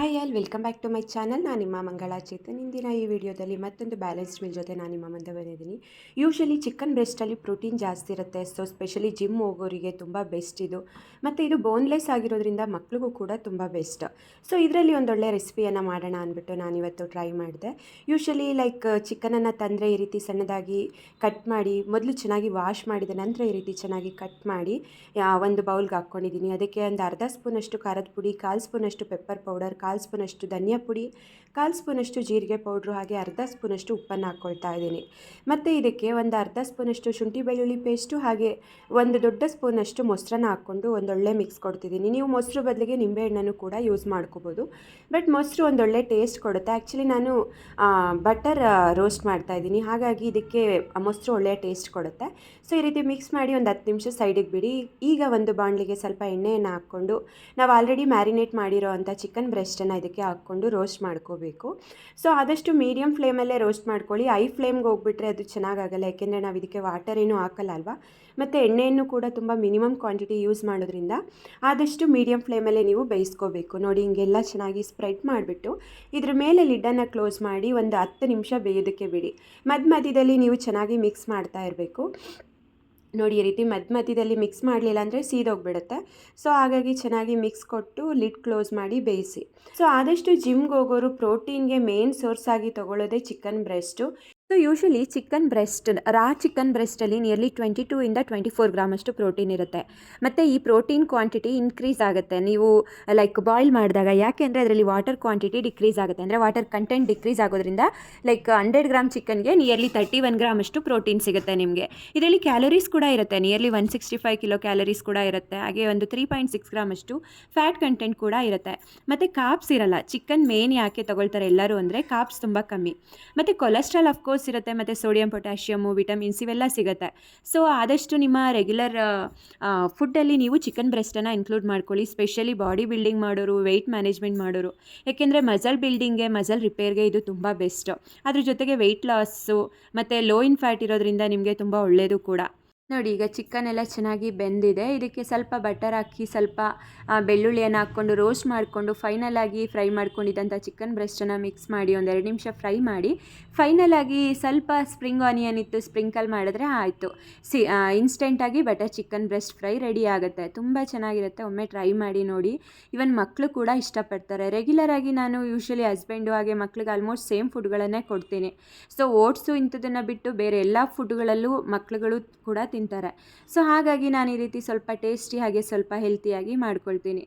Hi all welcome back to my channel ನಾನು ನಿಮ್ಮ ಮಂಗಳ ಚೇತನ್. ಇಂದಿನ ಈ ವಿಡಿಯೋದಲ್ಲಿ ಮತ್ತೊಂದು ಬ್ಯಾಲೆನ್ಸ್ಡ್ ಮೀಲ್ ಜೊತೆ ನಾನು ನಿಮ್ಮ ಮುಂದೆ ಬಂದಿದ್ದೀನಿ. ಯೂಶಲಿ ಚಿಕನ್ ಬ್ರೆಸ್ಟಲ್ಲಿ ಪ್ರೋಟೀನ್ ಜಾಸ್ತಿ ಇರುತ್ತೆ ಸೊ ಸ್ಪೆಷಲಿ ಜಿಮ್ ಹೋಗೋರಿಗೆ ತುಂಬ ಬೆಸ್ಟ್ ಇದು. ಮತ್ತು ಇದು ಬೋನ್ಲೆಸ್ ಆಗಿರೋದ್ರಿಂದ ಮಕ್ಳಿಗೂ ಕೂಡ ತುಂಬ ಬೆಸ್ಟ್ ಸೊ ಇದರಲ್ಲಿ ಒಂದೊಳ್ಳೆ ರೆಸಿಪಿಯನ್ನು ಮಾಡೋಣ ಅಂದ್ಬಿಟ್ಟು ನಾನಿವತ್ತು ಟ್ರೈ ಮಾಡಿದೆ. ಯೂಶಲಿ ಲೈಕ್ ಚಿಕನನ್ನು ತಂದರೆ ಈ ರೀತಿ ಸಣ್ಣದಾಗಿ ಕಟ್ ಮಾಡಿ, ಮೊದಲು ಚೆನ್ನಾಗಿ ವಾಶ್ ಮಾಡಿದ ನಂತರ ಈ ರೀತಿ ಚೆನ್ನಾಗಿ ಕಟ್ ಮಾಡಿ ಒಂದು ಬೌಲ್ಗೆ ಹಾಕ್ಕೊಂಡಿದ್ದೀನಿ. ಅದಕ್ಕೆ ಒಂದು ಅರ್ಧ ಸ್ಪೂನಷ್ಟು ಖಾರದ ಪುಡಿ, ಕಾಲು ಸ್ಪೂನಷ್ಟು ಪೆಪ್ಪರ್ ಪೌಡರ್ ಕಾಲು ಸ್ಪೂನಷ್ಟು ಧನಿಯಾ ಪುಡಿ, ಕಾಲು ಸ್ಪೂನಷ್ಟು ಜೀರಿಗೆ ಪೌಡ್ರು ಹಾಗೆ ಅರ್ಧ ಸ್ಪೂನಷ್ಟು ಉಪ್ಪನ್ನು ಹಾಕ್ಕೊಳ್ತಾ ಇದ್ದೀನಿ. ಮತ್ತು ಇದಕ್ಕೆ ಒಂದು ಅರ್ಧ ಸ್ಪೂನಷ್ಟು ಶುಂಠಿ ಬೆಳ್ಳುಳ್ಳಿ ಪೇಸ್ಟು ಹಾಗೆ ಒಂದು ದೊಡ್ಡ ಸ್ಪೂನಷ್ಟು ಮೊಸರನ್ನ ಹಾಕ್ಕೊಂಡು ಒಂದೊಳ್ಳೆ ಮಿಕ್ಸ್ ಕೊಡ್ತಿದ್ದೀನಿ. ನೀವು ಮೊಸರು ಬದಲಿಗೆ ನಿಂಬೆಹಣ್ಣನ್ನು ಕೂಡ ಯೂಸ್ ಮಾಡ್ಕೋಬೋದು. ಬಟ್ ಮೊಸರು ಒಂದೊಳ್ಳೆ ಟೇಸ್ಟ್ ಕೊಡುತ್ತೆ. ಆ್ಯಕ್ಚುಲಿ ನಾನು ಬಟರ್ ರೋಸ್ಟ್ ಮಾಡ್ತಾ ಇದ್ದೀನಿ. ಹಾಗಾಗಿ ಇದಕ್ಕೆ ಮೊಸರು ಒಳ್ಳೆಯ ಟೇಸ್ಟ್ ಕೊಡುತ್ತೆ. ಸೊ, ಈ ರೀತಿ ಮಿಕ್ಸ್ ಮಾಡಿ ಒಂದು ಹತ್ತು ನಿಮಿಷ ಸೈಡಿಗೆ ಬಿಡಿ. ಈಗ ಒಂದು ಬಾಣಲಿಗೆ ಸ್ವಲ್ಪ ಎಣ್ಣೆಯನ್ನು ಹಾಕ್ಕೊಂಡು ನಾವು ಆಲ್ರೆಡಿ ಮ್ಯಾರಿನೇಟ್ ಮಾಡಿರೋ ಚಿಕನ್ ಚಿಕನ್ ಬ್ರೆಸ್ಟನ್ನು ಇದಕ್ಕೆ ಹಾಕ್ಕೊಂಡು ರೋಸ್ಟ್ ಮಾಡ್ಕೋಬೇಕು. ಸೊ ಆದಷ್ಟು ಮೀಡಿಯಮ್ ಫ್ಲೇಮಲ್ಲೇ ರೋಸ್ಟ್ ಮಾಡ್ಕೊಳ್ಳಿ. ಐ ಫ್ಲೇಮ್ಗೆ ಹೋಗ್ಬಿಟ್ರೆ ಅದು ಚೆನ್ನಾಗಾಗಲ್ಲ. ಯಾಕೆಂದರೆ ನಾವು ಇದಕ್ಕೆ ವಾಟರ್ ಏನೂ ಹಾಕಲ್ಲ ಅಲ್ವಾ? ಮತ್ತು ಎಣ್ಣೆಯನ್ನು ಕೂಡ ತುಂಬ ಮಿನಿಮಮ್ ಕ್ವಾಂಟಿಟಿ ಯೂಸ್ ಮಾಡೋದ್ರಿಂದ ಆದಷ್ಟು ಮೀಡಿಯಮ್ ಫ್ಲೇಮಲ್ಲೇ ನೀವು ಬೇಯಿಸ್ಕೋಬೇಕು. ನೋಡಿ, ಹಿಂಗೆಲ್ಲ ಚೆನ್ನಾಗಿ ಸ್ಪ್ರೆಡ್ ಮಾಡಿಬಿಟ್ಟು ಇದ್ರ ಮೇಲೆ ಲಿಡ್ಡನ್ನು ಕ್ಲೋಸ್ ಮಾಡಿ ಒಂದು ಹತ್ತು ನಿಮಿಷ ಬೇಯೋದಕ್ಕೆ ಬಿಡಿ. ಮಧ್ಯ ಮಧ್ಯದಲ್ಲಿ ನೀವು ಚೆನ್ನಾಗಿ ಮಿಕ್ಸ್ ಮಾಡ್ತಾ ಇರಬೇಕು. ನೋಡಿ, ಈ ರೀತಿ ಮಧ್ಯ ಮಧ್ಯದಲ್ಲಿ ಮಿಕ್ಸ್ ಮಾಡಲಿಲ್ಲ ಅಂದರೆ ಸೀದೋಗ್ಬಿಡುತ್ತೆ. ಸೊ ಹಾಗಾಗಿ ಚೆನ್ನಾಗಿ ಮಿಕ್ಸ್ ಕೊಟ್ಟು ಲಿಡ್ ಕ್ಲೋಸ್ ಮಾಡಿ ಬೇಯಿಸಿ. ಸೊ ಆದಷ್ಟು ಜಿಮ್ಗೆ ಹೋಗೋರು ಪ್ರೋಟೀನ್ಗೆ ಮೇನ್ ಸೋರ್ಸ್ ಆಗಿ ತೊಗೊಳ್ಳೋದೇ chicken breast so usually chicken breast raw chicken ಬ್ರೆಸ್ಟಲ್ಲಿ nearly twenty two ಇಂದ ಟ್ವೆಂಟಿ ಫೋರ್ ಗ್ರಾಮ್ ಅಷ್ಟು ಪ್ರೋಟೀನ್ ಇರುತ್ತೆ. ಮತ್ತು ಈ ಪ್ರೋಟೀನ್ ಕ್ವಾಂಟಿಟಿ ಇನ್ಕ್ರೀಸ್ ಆಗುತ್ತೆ. ನೀವು ಲೈಕ್ ಬಾಯ್ಲ್ ಮಾಡಿದಾಗ ಯಾಕೆ ಅಂದರೆ ಅದರಲ್ಲಿ ವಾಟರ್ ಕ್ವಾಂಟಿಟಿ ಡಿಕ್ರೀಸ್ ಆಗುತ್ತೆ. ಅಂದರೆ ವಾಟರ್ ಕಂಟೆಂಟ್ ಡಿಕ್ರೀಸ್ ಆಗೋದ್ರಿಂದ ಲೈಕ್ ಹಂಡ್ರೆಡ್ ಗ್ರಾಮ್ ಚಿಕನ್ಗೆ ನಿಯರ್ಲಿ ತರ್ಟಿ ಒನ್ ಗ್ರಾಮ್ ಅಷ್ಟು ಪ್ರೋಟೀನ್ ಸಿಗುತ್ತೆ ನಿಮಗೆ. ಇದರಲ್ಲಿ ಕ್ಯಾಲರೀಸ್ ಕೂಡ ಇರುತ್ತೆ. Nearly one sixty five kilo calories ಕೂಡ ಇರುತ್ತೆ. ಹಾಗೆ ಒಂದು ತ್ರೀ ಪಾಯಿಂಟ್ ಸಿಕ್ಸ್ ಗ್ರಾಮ್ ಅಷ್ಟು ಫ್ಯಾಟ್ ಕಂಟೆಂಟ್ ಕೂಡ ಇರುತ್ತೆ. ಮತ್ತು ಕಾಪ್ಸ್ ಇರಲ್ಲ. ಚಿಕನ್ ಮೇನ್ ಯಾಕೆ ತಗೊಳ್ತಾರೆ ಎಲ್ಲರೂ ಅಂದರೆ ಕಾಪ್ಸ್ ತುಂಬ ಕಮ್ಮಿ. ಮತ್ತು ಕೊಲೆಸ್ಟ್ರಾಲ್ ಅಫ್ಕೋರ್ಸ್ ಇರುತ್ತೆ, ಮತ್ತು ಸೋಡಿಯಂ ಪೊಟ್ಯಾಷಿಯಮು ವಿಟಮಿನ್ಸ್ ಇವೆಲ್ಲ ಸಿಗುತ್ತೆ. ಸೊ ಆದಷ್ಟು ನಿಮ್ಮ ರೆಗ್ಯುಲರ್ ಫುಡ್ಡಲ್ಲಿ ನೀವು ಚಿಕನ್ ಬ್ರೆಸ್ಟನ್ನು ಇನ್ಕ್ಲೂಡ್ ಮಾಡ್ಕೊಳ್ಳಿ. ಸ್ಪೆಷಲಿ ಬಾಡಿ ಬಿಲ್ಡಿಂಗ್ ಮಾಡೋರು ವೆಯ್ಟ್ ಮ್ಯಾನೇಜ್ಮೆಂಟ್ ಮಾಡೋರು. ಏಕೆಂದರೆ ಮಸಲ್ ಬಿಲ್ಡಿಂಗ್ಗೆ ಮಸಲ್ ರಿಪೇರ್ಗೆ ಇದು ತುಂಬ ಬೆಸ್ಟು ಅದ್ರ ಜೊತೆಗೆ ವೆಯ್ಟ್ ಲಾಸು ಮತ್ತು ಲೋ ಇನ್ ಫ್ಯಾಟ್ ಇರೋದ್ರಿಂದ ನಿಮಗೆ ತುಂಬ ಒಳ್ಳೆಯದು ಕೂಡ. ನೋಡಿ, ಈಗ ಚಿಕನ್ ಎಲ್ಲ ಚೆನ್ನಾಗಿ ಬೆಂದಿದೆ. ಇದಕ್ಕೆ ಸ್ವಲ್ಪ ಬಟರ್ ಹಾಕಿ, ಸ್ವಲ್ಪ ಬೆಳ್ಳುಳ್ಳಿಯನ್ನು ಹಾಕ್ಕೊಂಡು ರೋಸ್ಟ್ ಮಾಡಿಕೊಂಡು ಫೈನಲ್ ಆಗಿ ಫ್ರೈ ಮಾಡ್ಕೊಂಡಿದ್ದಂಥ ಚಿಕನ್ ಬ್ರೆಸ್ಟನ್ನು ಮಿಕ್ಸ್ ಮಾಡಿ ಒಂದೆರಡು ನಿಮಿಷ ಫ್ರೈ ಮಾಡಿ ಫೈನಲ್ ಆಗಿ ಸ್ವಲ್ಪ ಸ್ಪ್ರಿಂಗ್ ಆನಿಯನ್ ಇತ್ತು ಸ್ಪ್ರಿಂಕಲ್ ಮಾಡಿದ್ರೆ ಆಯಿತು. C ಇನ್ಸ್ಟೆಂಟಾಗಿ butter chicken breast fry ready ಆಗುತ್ತೆ. ತುಂಬ ಚೆನ್ನಾಗಿರುತ್ತೆ. ಒಮ್ಮೆ ಟ್ರೈ ಮಾಡಿ ನೋಡಿ. ಇವನ್ ಮಕ್ಕಳು ಕೂಡ ಇಷ್ಟಪಡ್ತಾರೆ. ರೆಗ್ಯುಲರ್ ಆಗಿ ನಾನು ಯೂಶ್ವಲಿ ಹಸ್ಬೆಂಡು ಹಾಗೆ ಮಕ್ಳಿಗೆ ಆಲ್ಮೋಸ್ಟ್ ಸೇಮ್ ಫುಡ್ಗಳನ್ನೇ ಕೊಡ್ತೀನಿ. ಸೊ ಓಟ್ಸು ಇಂಥದನ್ನು ಬಿಟ್ಟು ಬೇರೆ ಎಲ್ಲ ಫುಡ್ಗಳಲ್ಲೂ ಮಕ್ಳುಗಳು ಕೂಡ ಸೊ ಹಾಗಾಗಿ ನಾನು ಈ ರೀತಿ ಸ್ವಲ್ಪ ಟೇಸ್ಟಿ ಹಾಗೆ ಸ್ವಲ್ಪ ಹೆಲ್ತಿಯಾಗಿ ಮಾಡ್ಕೊಳ್ತೀನಿ.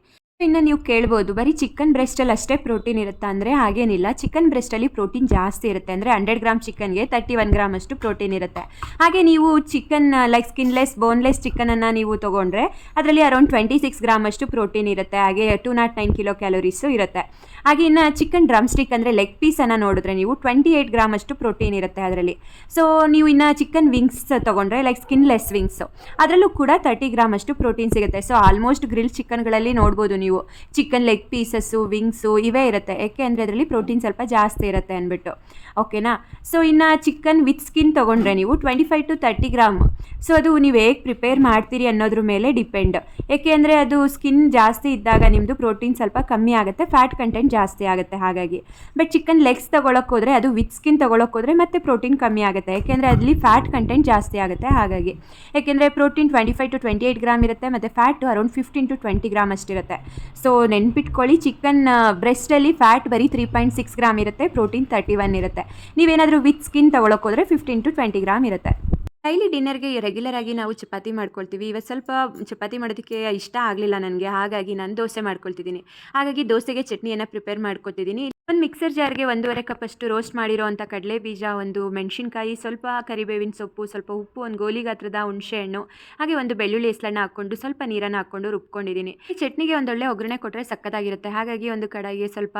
ಇನ್ನು ನೀವು ಕೇಳ್ಬೋದು. ಬರೀ ಚಿಕನ್ ಬ್ರೆಸ್ಟಲ್ಲಿ ಅಷ್ಟೇ ಪ್ರೋಟೀನ್ ಇರುತ್ತಾ ಅಂದರೆ ಹಾಗೇನಿಲ್ಲ. ಚಿಕನ್ ಬ್ರೆಸ್ಟಲ್ಲಿ ಪ್ರೋಟೀನ್ ಜಾಸ್ತಿ ಇರುತ್ತೆ ಅಂದರೆ ಹಂಡ್ರೆಡ್ ಗ್ರಾಮ್ ಚಿಕನ್ಗೆ ತರ್ಟಿ ಒನ್ ಗ್ರಾಮ್ ಅಷ್ಟು ಪ್ರೋಟೀನ್ ಇರುತ್ತೆ. ಹಾಗೆ ನೀವು ಚಿಕನ್ ಲೈಕ್ ಸ್ಕಿನ್ಲೆಸ್ ಬೋನ್ಲೆಸ್ ಚಿಕನನ್ನು ನೀವು ತೊಗೊಂಡ್ರೆ ಅದರಲ್ಲಿ ಅರೌಂಡ್ ಟ್ವೆಂಟಿ ಸಿಕ್ಸ್ ಗ್ರಾಮ್ ಅಷ್ಟು ಪ್ರೋಟೀನ್ ಇರುತ್ತೆ. ಹಾಗೆ two not nine kilo calories ಇರುತ್ತೆ. ಹಾಗೆ ಇನ್ನು ಚಿಕನ್ ಡ್ರಮ್ ಸ್ಟಿಕ್ ಅಂದರೆ ಲೆಗ್ ಪೀಸನ್ನು ನೋಡಿದ್ರೆ ನೀವು ಟ್ವೆಂಟಿ ಏಯ್ಟ್ ಗ್ರಾಮ್ ಅಷ್ಟು ಪ್ರೋಟೀನ್ ಇರುತ್ತೆ ಅದರಲ್ಲಿ. ಸೊ ನೀವು ಇನ್ನು ಚಿಕನ್ ವಿಂಗ್ಸ್ ತೊಗೊಂಡ್ರೆ ಲೈಕ್ ಸ್ಕಿನ್ಲೆಸ್ ವಿಂಗ್ಸು ಅದರಲ್ಲೂ ಕೂಡ ತರ್ಟಿ ಗ್ರಾಮ್ ಅಷ್ಟು ಪ್ರೋಟೀನ್ ಸಿಗುತ್ತೆ. ಸೊ ಆಲ್ಮೋಸ್ಟ್ ಗ್ರಿಲ್ ಚಿಕನ್ಗಳಲ್ಲಿ ನೋಡ್ಬೋದು ನೀವು. ಚಿಕನ್ ಲೆಗ್ ಪೀಸಸ್ಸು ವಿಂಗ್ಸು ಇವೇ ಇರುತ್ತೆ. ಯಾಕೆ ಅಂದರೆ ಅದರಲ್ಲಿ ಪ್ರೋಟೀನ್ ಸ್ವಲ್ಪ ಜಾಸ್ತಿ ಇರುತ್ತೆ ಅಂದ್ಬಿಟ್ಟು. ಓಕೆನಾ ಸೊ ಇನ್ನು ಚಿಕನ್ ವಿತ್ ಸ್ಕಿನ್ ತೊಗೊಂಡ್ರೆ ನೀವು twenty five to thirty gram so ಅದು ನೀವು ಹೇಗೆ ಪ್ರಿಪೇರ್ ಮಾಡ್ತೀರಿ ಅನ್ನೋದ್ರ ಮೇಲೆ ಡಿಪೆಂಡ್ ಏಕೆ ಅಂದರೆ ಅದು ಸ್ಕಿನ್ ಜಾಸ್ತಿ ಇದ್ದಾಗ ನಿಮ್ಮದು ಪ್ರೋಟೀನ್ ಸ್ವಲ್ಪ ಕಮ್ಮಿ ಆಗುತ್ತೆ ಫ್ಯಾಟ್ ಕಂಟೆಂಟ್ ಜಾಸ್ತಿ ಆಗುತ್ತೆ ಹಾಗಾಗಿ. ಬಟ್ ಚಿಕನ್ ಲೆಗ್ಸ್ ತೊಗೊಳಕ್ಕೆ ಹೋದರೆ, ಅದು ವಿತ್ ಸ್ಕಿನ್ ತೊಗೊಳಕ್ಕೆ ಹೋದರೆ ಮತ್ತೆ ಪ್ರೋಟೀನ್ ಕಮ್ಮಿ ಆಗುತ್ತೆ. ಯಾಕೆಂದರೆ ಅದರಲ್ಲಿ ಫ್ಯಾಟ್ ಕಂಟೆಂಟ್ ಜಾಸ್ತಿ ಆಗುತ್ತೆ ಹಾಗಾಗಿ. ಯಾಕೆಂದರೆ protein twenty five to twenty eight gram ಇರುತ್ತೆ, ಮತ್ತು fat around fifteen to twenty gram ಅಷ್ಟಿರುತ್ತೆ. So ನೆನ್ಪಿಟ್ಕೊಳ್ಳಿ ಚಿಕನ್ ಬ್ರೆಸ್ಟಲ್ಲಿ ಫ್ಯಾಟ್ ಬರೀ ತ್ರೀ ಪಾಯಿಂಟ್ ಸಿಕ್ಸ್ ಗ್ರಾಮ್ ಇರುತ್ತೆ ಪ್ರೋಟೀನ್ ತರ್ಟಿ ಒನ್ ಇರುತ್ತೆ. ನೀವೇನಾದರೂ ವಿತ್ ಸ್ಕಿನ್ ತೊಗೊಳಕ್ಕೆ ಹೋದರೆ ಫಿಫ್ಟೀನ್ ಟು ಟ್ವೆಂಟಿ ಗ್ರಾಮ್ ಇರುತ್ತೆ. ಡೈಲಿ ಡಿನ್ನರ್ಗೆ ರೆಗ್ಯುಲರ್ ಆಗಿ ನಾವು ಚಪಾತಿ ಮಾಡ್ಕೊಳ್ತೀವಿ. ಇವತ್ತು ಸ್ವಲ್ಪ ಚಪಾತಿ ಮಾಡೋದಕ್ಕೆ ಇಷ್ಟ ಆಗಲಿಲ್ಲ ನನಗೆ, ಹಾಗಾಗಿ ನಾನು ದೋಸೆ ಮಾಡ್ಕೊಳ್ತಿದ್ದೀನಿ. ಹಾಗಾಗಿ ದೋಸೆಗೆ ಚಟ್ನಿಯನ್ನು ಪ್ರಿಪೇರ್ ಮಾಡ್ಕೊತಿದ್ದೀನಿ ಒಂದು ಮಿಕ್ಸರ್ ಜಾರ್ಗೆ ಒಂದೂವರೆ ಕಪ್ಪಷ್ಟು ರೋಸ್ಟ್ ಮಾಡಿರೋ ಅಂಥ ಕಡಲೆ ಬೀಜ, ಒಂದು ಮೆಣಸಿನ್ಕಾಯಿ, ಸ್ವಲ್ಪ ಕರಿಬೇವಿನ ಸೊಪ್ಪು, ಸ್ವಲ್ಪ ಉಪ್ಪು, ಒಂದು ಗೋಲಿ ಗಾತ್ರದ ಹುಣಸೆಹಣ್ಣು ಹಾಗೆ ಒಂದು ಬೆಳ್ಳುಳ್ಳಿ ಎಸ್ಲನ್ನ ಹಾಕ್ಕೊಂಡು ಸ್ವಲ್ಪ ನೀರನ್ನು ಹಾಕ್ಕೊಂಡು ರುಬ್ಕೊಂಡಿದ್ದೀನಿ. ಈ ಚಟ್ನಿಗೆ ಒಂದೊಳ್ಳೆ ಒಗ್ಗರಣೆ ಕೊಟ್ಟರೆ ಸಕ್ಕತ್ತಾಗಿರುತ್ತೆ ಹಾಗಾಗಿ ಒಂದು ಕಡಾಯಿಗೆ ಸ್ವಲ್ಪ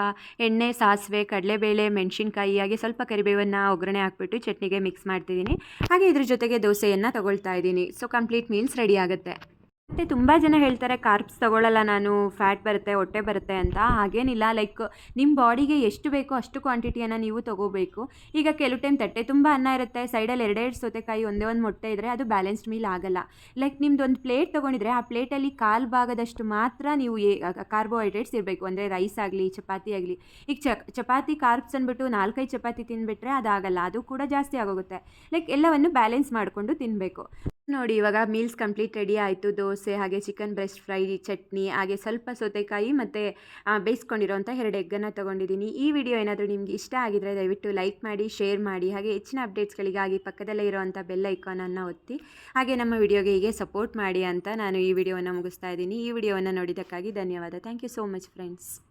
ಎಣ್ಣೆ, ಸಾಸಿವೆ, ಕಡಲೆಬೇಳೆ, ಮೆಣಸಿನ್ಕಾಯಿ, ಹಾಗೆ ಸ್ವಲ್ಪ ಕರಿಬೇವನ್ನು ಒಗ್ಗರಣೆ ಹಾಕ್ಬಿಟ್ಟು ಚಟ್ನಿಗೆ ಮಿಕ್ಸ್ ಮಾಡ್ತಿದ್ದೀನಿ. ಹಾಗೆ ಇದ್ರ ಜೊತೆಗೆ ದೋಸೆಯನ್ನು ತಗೊಳ್ತಾ ಇದ್ದೀನಿ. ಸೊ ಕಂಪ್ಲೀಟ್ ಮೀಲ್ಸ್ ರೆಡಿ ಆಗುತ್ತೆ. ಮತ್ತು ತುಂಬ ಜನ ಹೇಳ್ತಾರೆ ಕಾರ್ಬ್ಸ್ ತಗೊಳ್ಳಲ್ಲ ನಾನು ಫ್ಯಾಟ್ ಬರುತ್ತೆ, ಹೊಟ್ಟೆ ಬರುತ್ತೆ ಅಂತ. ಹಾಗೇನಿಲ್ಲ ಲೈಕ್ ನಿಮ್ಮ ಬಾಡಿಗೆ ಎಷ್ಟು ಬೇಕೋ ಅಷ್ಟು ಕ್ವಾಂಟಿಟಿಯನ್ನು ನೀವು ತೊಗೋಬೇಕು. ಈಗ ಕೆಲವು ಟೈಮ್ ತಟ್ಟೆ ತುಂಬ ಅನ್ನ ಇರುತ್ತೆ ಸೈಡಲ್ಲಿ ಎರಡೆರಡು ಸೌತೆಕಾಯಿ, ಒಂದೇ ಒಂದು ಮೊಟ್ಟೆ ಇದ್ದರೆ ಅದು ಬ್ಯಾಲೆನ್ಸ್ಡ್ ಮೀಲ್ ಆಗಲ್ಲ. ಲೈಕ್ ನಿಮ್ದು ಒಂದು ಪ್ಲೇಟ್ ತೊಗೊಂಡಿದ್ರೆ, ಆ ಪ್ಲೇಟಲ್ಲಿ ಕಾಲು ಭಾಗದಷ್ಟು ಮಾತ್ರ ನೀವು ಏ ಕಾರ್ಬೋಹೈಡ್ರೇಟ್ಸ್ ಇರಬೇಕು. ಅಂದರೆ ರೈಸ್ ಆಗಲಿ, ಚಪಾತಿ ಆಗಲಿ. ಈಗ ಚಪಾತಿ ಕಾರ್ಬ್ಸ್ ಅಂದ್ಬಿಟ್ಟು ನಾಲ್ಕೈದು ಚಪಾತಿ ತಿಂದುಬಿಟ್ರೆ ಅದಾಗಲ್ಲ, ಅದು ಕೂಡ ಜಾಸ್ತಿ ಆಗೋಗುತ್ತೆ. ಲೈಕ್ ಎಲ್ಲವನ್ನು ಬ್ಯಾಲೆನ್ಸ್ ಮಾಡಿಕೊಂಡು ತಿನ್ನಬೇಕು ನೋಡಿ, ಇವಾಗ ಮೀಲ್ಸ್ ಕಂಪ್ಲೀಟ್ ರೆಡಿ ಆಯಿತು. ದೋಸೆ, ಹಾಗೆ ಚಿಕನ್ ಬ್ರೆಸ್ಟ್ ಫ್ರೈ ಚಟ್ನಿ, ಹಾಗೆ ಸ್ವಲ್ಪ ಸೌತೆಕಾಯಿ ಮತ್ತು ಬೇಯಿಸ್ಕೊಂಡಿರೋಂಥ ಎರಡು ಎಗ್ಗನ್ನು ತೊಗೊಂಡಿದ್ದೀನಿ. ಈ ವಿಡಿಯೋ ಏನಾದರೂ ನಿಮಗೆ ಇಷ್ಟ ಆಗಿದರೆ ದಯವಿಟ್ಟು ಲೈಕ್ ಮಾಡಿ ಶೇರ್ ಮಾಡಿ, ಹಾಗೆ ಹೆಚ್ಚಿನ ಅಪ್ಡೇಟ್ಸ್ಗಳಿಗಾಗಿ ಪಕ್ಕದಲ್ಲೇ ಇರೋವಂಥ ಬೆಲ್ ಐಕಾನನ್ನು ಒತ್ತಿ, ಹಾಗೆ ನಮ್ಮ ವಿಡಿಯೋಗೆ ಹೀಗೆ ಸಪೋರ್ಟ್ ಮಾಡಿ ಅಂತ ನಾನು ಈ ವಿಡಿಯೋವನ್ನು ಮುಗಿಸ್ತಾ ಇದ್ದೀನಿ. ಈ ವಿಡಿಯೋವನ್ನು ನೋಡಿದ್ದಕ್ಕಾಗಿ ಧನ್ಯವಾದ. Thank you so much friends